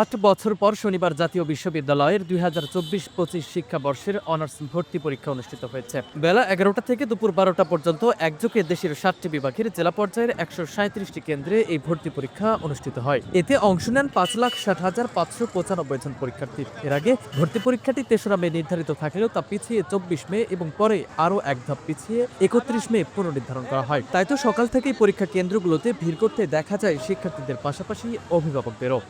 আট বছর পর শনিবার জাতীয় বিশ্ববিদ্যালয়ের দুই হাজার চব্বিশ পঁচিশ শিক্ষাবর্ষের অনার্স ভর্তি পরীক্ষা অনুষ্ঠিত হয়েছে। বেলা এগারোটা থেকে দুপুর বারোটা পর্যন্ত একযোগে দেশের সাতটি বিভাগের জেলা পর্যায়ের একশো সাঁত্রিশটি কেন্দ্রে এই ভর্তি পরীক্ষা অনুষ্ঠিত হয়। এতে অংশ নেন পাঁচ লাখ ষাট হাজার পাঁচশো পঁচানব্বই জন পরীক্ষার্থী। এর আগে ভর্তি পরীক্ষাটি তেসরা মে নির্ধারিত থাকলেও তা পিছিয়ে চব্বিশ মে এবং পরে আরও এক ধাপ পিছিয়ে একত্রিশ মে পুনর্নির্ধারণ করা হয়। তাই তো সকাল থেকেই পরীক্ষা কেন্দ্রগুলোতে ভিড় করতে দেখা যায় শিক্ষার্থীদের পাশাপাশি অভিভাবকদেরও।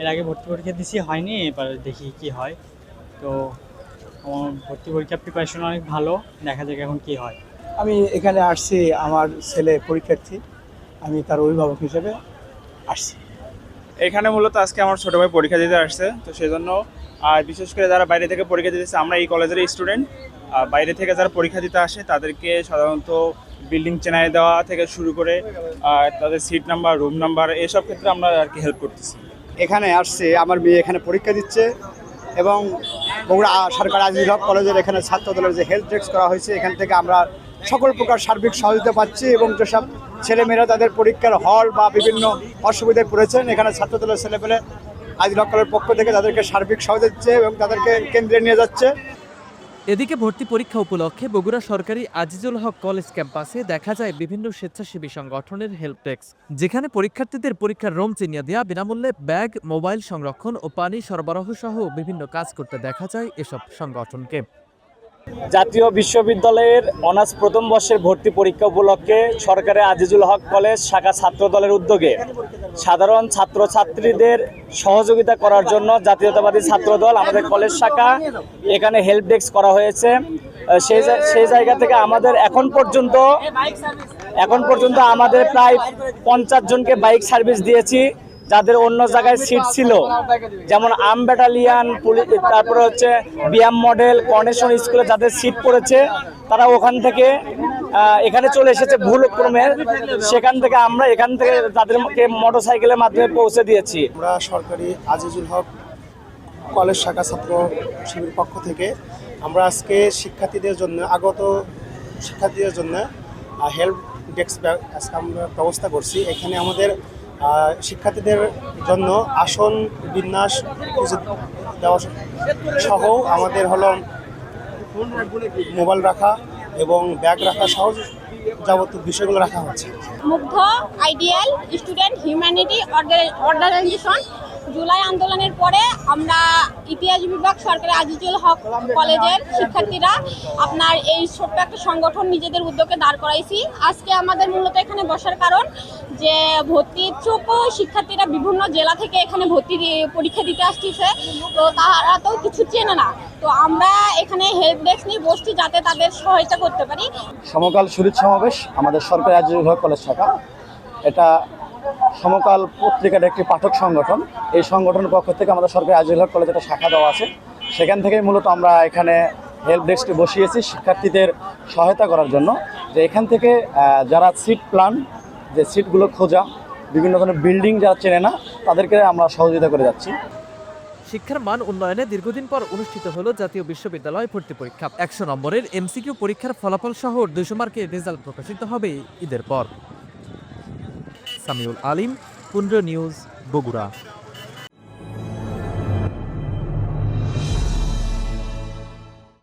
এর আগে ভর্তি পরীক্ষা দিছি হয়নি এবার দেখি কি হয়। তো আমার ভর্তি পরীক্ষার প্রিপারেশন অনেক ভালো দেখা যাক এখন কি হয়। আমি এখানে আসছি আমার ছেলে পরীক্ষার্থী আমি তার অভিভাবক হিসেবে আসছি। এখানে মূলত আজকে আমার ছোটো ভাই পরীক্ষা দিতে আসছে তো সেজন্য আর বিশেষ করে যারা বাইরে থেকে পরীক্ষা দিতেছে আমরা এই কলেজের স্টুডেন্ট বাইরে থেকে যারা পরীক্ষা দিতে আসে তাদেরকে সাধারণত বিল্ডিং চেনাই দেওয়া থেকে শুরু করে তাদের সিট নাম্বার রুম নাম্বার এসব ক্ষেত্রে আমরা আর কি হেল্প করতেছি। এখানে আসছে, আমার মেয়ে এখানে পরীক্ষা দিচ্ছে এবং বগুড়া সরকার আজিজ হক কলেজের এখানে ছাত্র দলের যে হেলথ ডেস্ক করা হয়েছে, এখান থেকে আমরা সকল প্রকার সার্বিক সহযোগিতা পাচ্ছি এবং যেসব ছেলেমেয়েরা তাদের পরীক্ষার হল বা বিভিন্ন অসুবিধায় পড়েছেন, এখানে ছাত্র দলের ছেলেপেলে আজিজ হক কলেজের পক্ষ থেকে তাদেরকে সার্বিক সহযোগিতা দিচ্ছে এবং তাদেরকে কেন্দ্রে নিয়ে যাচ্ছে। এদিকে ভর্তি পরীক্ষা উপলক্ষে বগুড়া সরকারি আজিজুল হক কলেজ ক্যাম্পাসে দেখা যায় বিভিন্ন স্বেচ্ছাসেবী সংগঠনের হেল্প ডেস্ক যেখানে পরীক্ষার্থীদের পরীক্ষার রোম চিনিয়ে দেওয়া, বিনামূল্যে ব্যাগ, মোবাইল সংরক্ষণ ও পানি সরবরাহ সহ বিভিন্ন কাজ করতে দেখা যায় এসব সংগঠনকে। জাতীয় বিশ্ববিদ্যালয়ের অনার্স প্রথম বর্ষের ভর্তি পরীক্ষা উপলক্ষে সরকারের আজিজুল হক কলেজ শাখা ছাত্র দলের উদ্যোগে সাধারণ ছাত্রছাত্রীদের সহযোগিতা করার জন্য জাতীয়তাবাদী ছাত্র দল, আমাদের কলেজ শাখা, এখানে হেল্প ডেস্ক করা হয়েছে। সেই সেই জায়গা থেকে আমাদের এখন পর্যন্ত এখন পর্যন্ত আমাদের প্রায় পঞ্চাশ জনকে বাইক সার্ভিস দিয়েছি। যাদের অন্য জায়গায় সিট ছিল, যেমন আম ব্যাটালিয়ান তারপরে হচ্ছে বিয়াম মডেল কর্নেশন স্কুলে যাদের সিট পড়েছে, তারা ওখান থেকে এখানে চলে এসেছে ভুল ক্রমে সেখান থেকে আমরা এখান থেকে তাদেরকে মোটর সাইকেলের মাধ্যমে পৌঁছে দিয়েছি। আমরা সরকারি আজিজুল হক কলেজ শাখা ছাত্র শিবির পক্ষ থেকে আমরা আজকে শিক্ষার্থীদের জন্য, আগত শিক্ষার্থীদের জন্য হেল্প ডেস্ক আজকে আমরা ব্যবস্থা করছি। এখানে আমাদের শিক্ষার্থীদের জন্য আসন, বিন্যাস দেওয়া সহ আমাদের হলো মোবাইল রাখা এবং ব্যাগ রাখা সহ যাবতীয় বিষয়গুলো রাখা হচ্ছে। Mugdho, ideal, student, humanity organisation July আন্দোলনের পরে আমরা ইতিহাস বিভাগ, সরকারি আজিজুল হক কলেজের শিক্ষার্থীরা আপনার এই ছোট্ট একটা সংগঠন নিজেদের উদ্যোগে দাঁড় করাইছি। আজকে আমাদের মূলত এখানে বসার কারণ যে ভর্তি ইচ্ছুক শিক্ষার্থীরা বিভিন্ন জেলা থেকে এখানে ভর্তি পরীক্ষা দিতে আসতেছে। তো তারা তো কিছু চেনে না। তো আমরা এখানে হেল্প ডেস্ক নিয়ে বসছি যাতে তাদের সহায়তা করতে পারি। সমকাল শরীর সমাবেশ আমাদের সরকারি আজিজুল হক কলেজ শাখা। এটা সমকাল পত্রিকার একটি পাঠক সংগঠন। এই সংগঠনের পক্ষ থেকে আমাদের সরকারি আজিজুল হক কলেজে একটা শাখা দেওয়া আছে। সেখান থেকেই মূলত আমরা এখানে হেল্প ডেস্কটি বসিয়েছি শিক্ষার্থীদের সহায়তা করার জন্য। যে এখান থেকে যারা সিট প্ল্যান যে সিটগুলো খোঁজা, বিভিন্ন ধরনের বিল্ডিং যারা চেনে না, তাদেরকে আমরা সহযোগিতা করে যাচ্ছি। শিক্ষার মান উন্নয়নে দীর্ঘদিন পর অনুষ্ঠিত হলো জাতীয় বিশ্ববিদ্যালয় ভর্তি পরীক্ষা। একশো নম্বরের এমসিকিউ পরীক্ষার ফলাফল সহ দুশো মার্কের রেজাল্ট প্রকাশিত হবে ঈদের পর। সামিউল আলিম পুন্ড্র নিউজ বগুড়া।